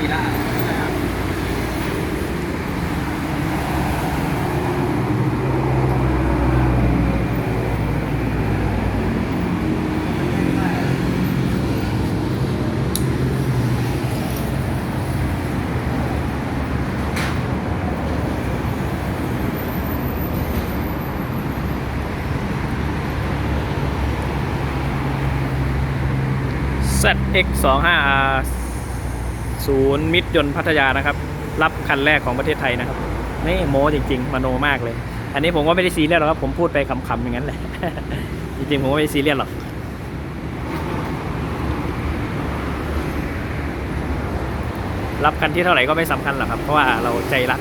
ปีละนะครับ ZX 2 5 R ศูนย์มิตรยนต์พัทยานะครับ รับคันแรกของประเทศไทยนะครับ นี่โมจริง ๆมโนมากเลย อันนี้ผมก็ไม่ได้ซีเรียสหรอกครับ ผมพูดไปขำๆอย่างนั้นแหละ จริงๆ ผมก็ไม่ได้ซีเรียสหรอกรับคันที่เท่าไหร่ก็ไม่สำคัญหรอกครับ เพราะว่าเราใจรัก